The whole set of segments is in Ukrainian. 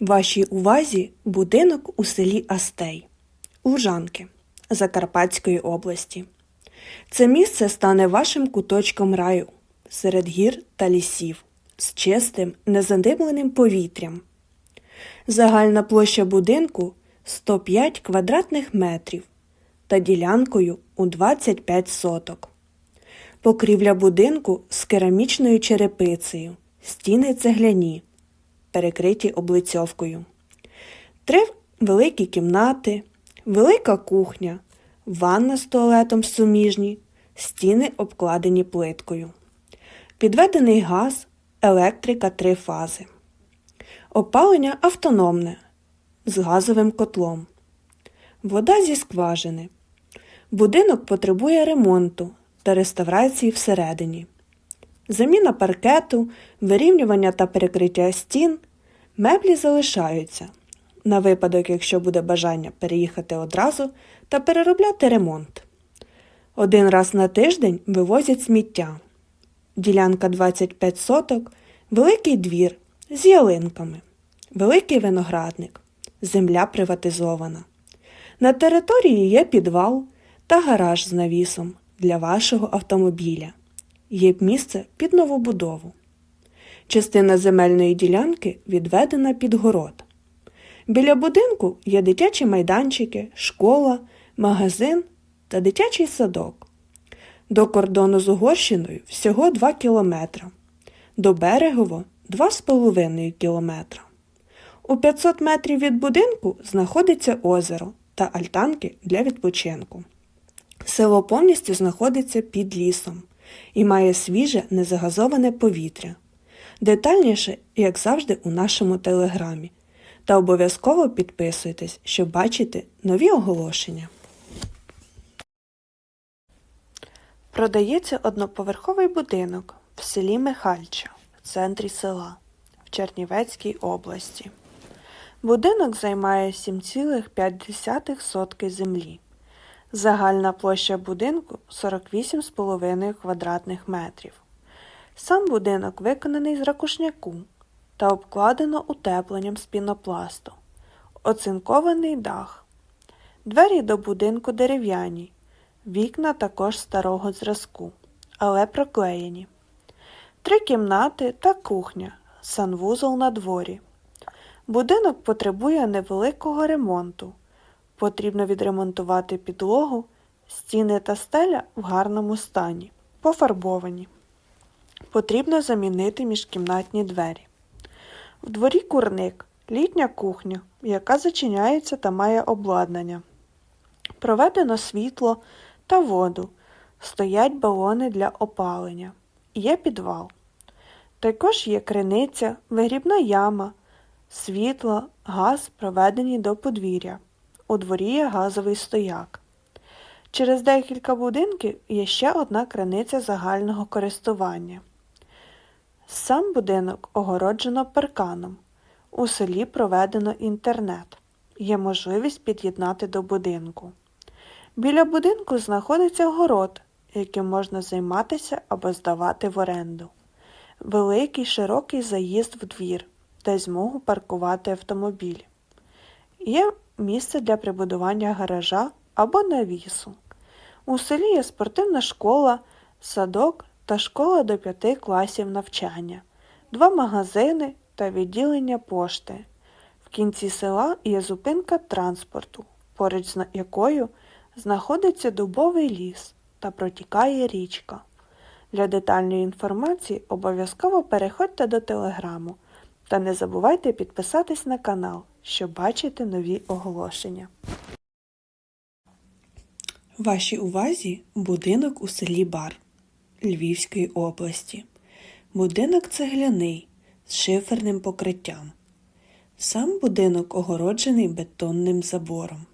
Вашій увазі будинок у селі Астей, Лужанки Закарпатської області. Це місце стане вашим куточком раю серед гір та лісів з чистим, незадимленим повітрям. Загальна площа будинку 105 квадратних метрів та ділянкою у 25 соток. Покрівля будинку з керамічною черепицею, стіни цегляні, перекриті облицьовкою. Три великі кімнати, велика кухня, ванна з туалетом суміжні, стіни обкладені плиткою. Підведений газ, електрика три фази. Опалення автономне з газовим котлом. Вода зі скважини. Будинок потребує ремонту та реставрації всередині. Заміна паркету, вирівнювання та перекриття стін, меблі залишаються на випадок, якщо буде бажання переїхати одразу та переробляти ремонт. Один раз на тиждень вивозять сміття. Ділянка 25 соток, великий двір з ялинками, великий виноградник, земля приватизована. На території є підвал та гараж з навісом для вашого автомобіля. Є місце під новобудову. Частина земельної ділянки відведена під город. Біля будинку є дитячі майданчики, школа, магазин та дитячий садок. До кордону з Угорщиною всього 2 кілометра, до Берегово 2,5 кілометра. У 500 метрів від будинку знаходиться озеро та альтанки для відпочинку. Село повністю знаходиться під лісом і має свіже незагазоване повітря. Детальніше, як завжди, у нашому телеграмі. Та обов'язково підписуйтесь, щоб бачити нові оголошення. Продається одноповерховий будинок в селі Михальча в центрі села в Чернівецькій області. Будинок займає 7,5 сотки землі. Загальна площа будинку 48,5 квадратних метрів. Сам будинок виконаний з ракушняку та обкладено утепленням з пінопласту. Оцинкований дах. Двері до будинку дерев'яні, вікна також старого зразку, але проклеєні. Три кімнати та кухня, санвузол на дворі. Будинок потребує невеликого ремонту. Потрібно відремонтувати підлогу, стіни та стеля в гарному стані, пофарбовані. Потрібно замінити міжкімнатні двері. В дворі курник, літня кухня, яка зачиняється та має обладнання. Проведено світло та воду. Стоять балони для опалення. Є підвал. Також є криниця, вигрібна яма, світло, газ проведені до подвір'я. У дворі є газовий стояк. Через декілька будинків є ще одна криниця загального користування. Сам будинок огороджено парканом. У селі проведено інтернет. Є можливість під'єднати до будинку. Біля будинку знаходиться город, яким можна займатися або здавати в оренду. Великий широкий заїзд в двір, де змогу паркувати автомобіль. Є місце для прибудування гаража або навісу. У селі є спортивна школа, садок та школа до 5 класів навчання, два магазини та відділення пошти. В кінці села є зупинка транспорту, поруч з якою знаходиться дубовий ліс та протікає річка. Для детальної інформації обов'язково переходьте до телеграму та не забувайте підписатись на канал, щоб бачити нові оголошення. Вашій увазі будинок у селі Бар Львівської області. Будинок цегляний з шиферним покриттям. Сам будинок огороджений бетонним забором.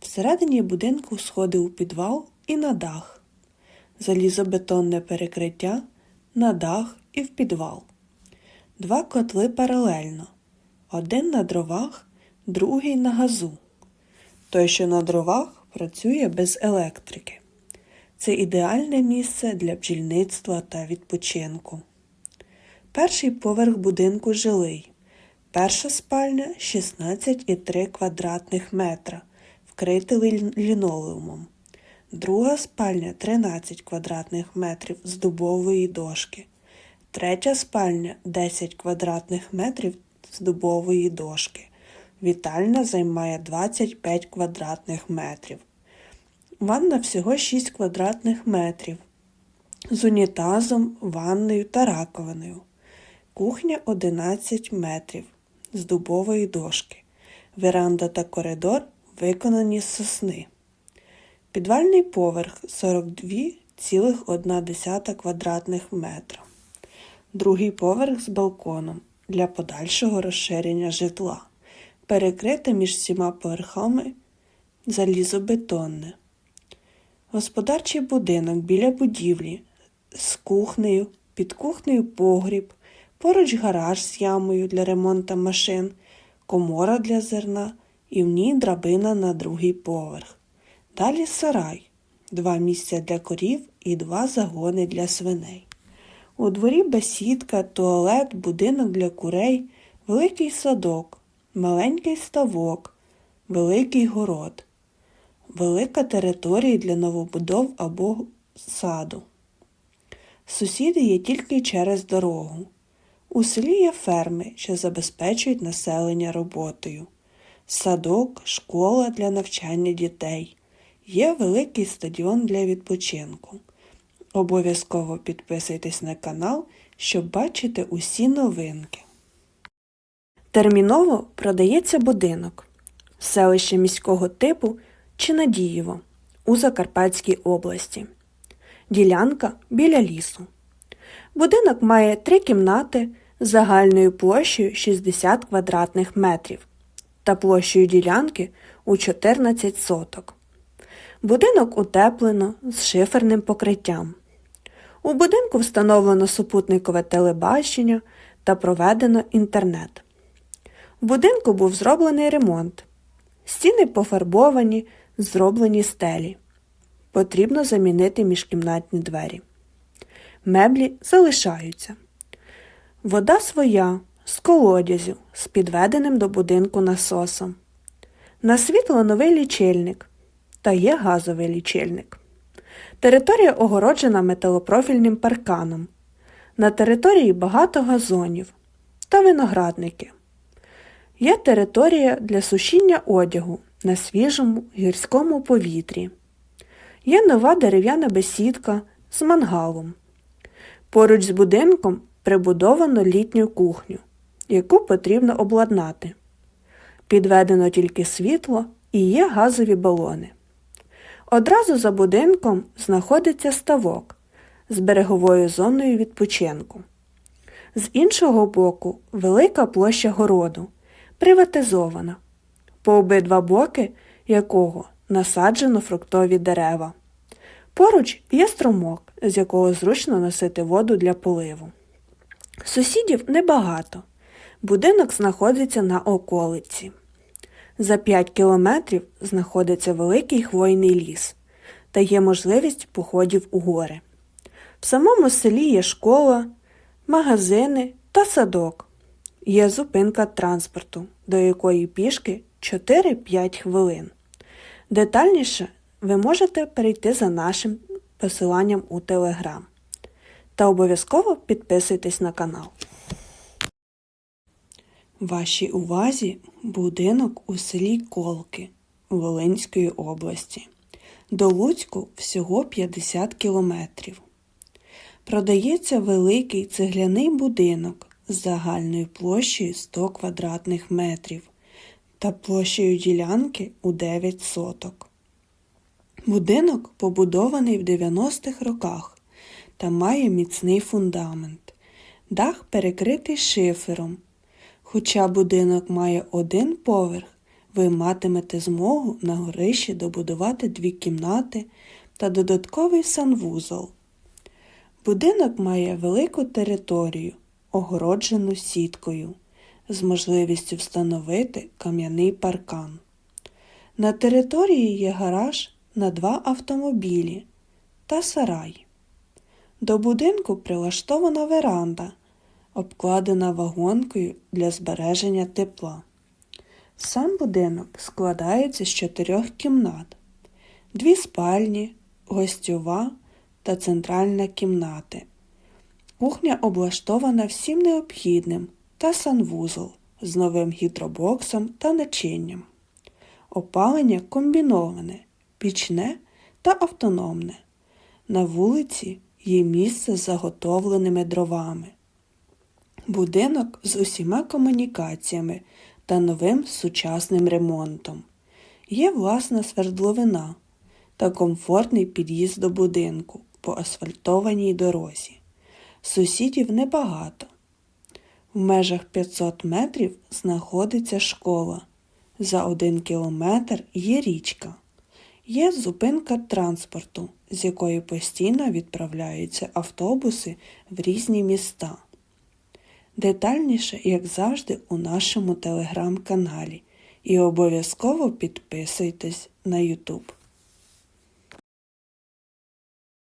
Всередині будинку сходи у підвал і на дах. Залізобетонне перекриття на дах і в підвал. Два котли паралельно. Один на дровах, другий на газу. Той, що на дровах, працює без електрики. Це ідеальне місце для бджільництва та відпочинку. Перший поверх будинку жилий. Перша спальня 16,3 квадратних метра, вкрита лі- лінолеумом. Друга спальня 13 квадратних метрів з дубової дошки. Третя спальня 10 квадратних метрів з дубової дошки. Вітальня займає 25 квадратних метрів. Ванна всього 6 квадратних метрів з унітазом, ванною та раковиною. Кухня 11 метрів з дубової дошки. Веранда та коридор виконані з сосни. Підвальний поверх 42,1 квадратних метра. Другий поверх з балконом для подальшого розширення житла. Перекрите між всіма поверхами залізобетонне. Господарчий будинок біля будівлі з кухнею, під кухнею погріб, поруч гараж з ямою для ремонту машин, комора для зерна і в ній драбина на другий поверх. Далі сарай, два місця для корів і два загони для свиней. У дворі бесідка, туалет, будинок для курей, великий садок, маленький ставок, великий город, велика територія для новобудов або саду. Сусіди є тільки через дорогу. У селі є ферми, що забезпечують населення роботою. Садок, школа для навчання дітей. Є великий стадіон для відпочинку. Обов'язково підписуйтесь на канал, щоб бачити усі новинки. Терміново продається будинок. Селище міського типу Чинадієво у Закарпатській області. Ділянка біля лісу. Будинок має три кімнати з загальною площею 60 квадратних метрів та площею ділянки у 14 соток. Будинок утеплено з шиферним покриттям. У будинку встановлено супутникове телебачення та проведено інтернет. В будинку був зроблений ремонт. Стіни пофарбовані, зроблені стелі. Потрібно замінити міжкімнатні двері. Меблі залишаються. Вода своя з колодязю з підведеним до будинку насосом. На світло новий лічильник та є газовий лічильник. Територія огороджена металопрофільним парканом. На території багато газонів та виноградники. Є територія для сушіння одягу на свіжому гірському повітрі. Є нова дерев'яна бесідка з мангалом. Поруч з будинком прибудовано літню кухню, яку потрібно обладнати. Підведено тільки світло і є газові балони. Одразу за будинком знаходиться ставок з береговою зоною відпочинку. З іншого боку велика площа городу, приватизована, по обидва боки якого насаджено фруктові дерева. Поруч є струмок, з якого зручно носити воду для поливу. Сусідів небагато. Будинок знаходиться на околиці. За 5 кілометрів знаходиться великий хвойний ліс та є можливість походів у гори. В самому селі є школа, магазини та садок. Є зупинка транспорту, до якої пішки 4-5 хвилин. Детальніше ви можете перейти за нашим посиланням у Телеграм. Та обов'язково підписуйтесь на канал. Вашій увазі будинок у селі Колки Волинської області. До Луцьку всього 50 кілометрів. Продається великий цегляний будинок з загальною площею 100 квадратних метрів та площею ділянки у 9 соток. Будинок побудований в 90-х роках та має міцний фундамент. Дах перекритий шифером. Хоча будинок має один поверх, ви матимете змогу на горищі добудувати дві кімнати та додатковий санвузол. Будинок має велику територію, огороджену сіткою, з можливістю встановити кам'яний паркан. На території є гараж на два автомобілі та сарай. До будинку прилаштована веранда, обкладена вагонкою для збереження тепла. Сам будинок складається з чотирьох кімнат, дві спальні, гостьова та центральна кімнати. Кухня облаштована всім необхідним та санвузол з новим гідробоксом та начинням. Опалення комбіноване, пічне та автономне. На вулиці є місце з заготовленими дровами. Будинок з усіма комунікаціями та новим сучасним ремонтом. Є власна свердловина та комфортний під'їзд до будинку по асфальтованій дорозі. Сусідів небагато. В межах 500 метрів знаходиться школа. За один кілометр є річка. Є зупинка транспорту, з якої постійно відправляються автобуси в різні міста. Детальніше, як завжди, у нашому телеграм-каналі. І обов'язково підписуйтесь на YouTube.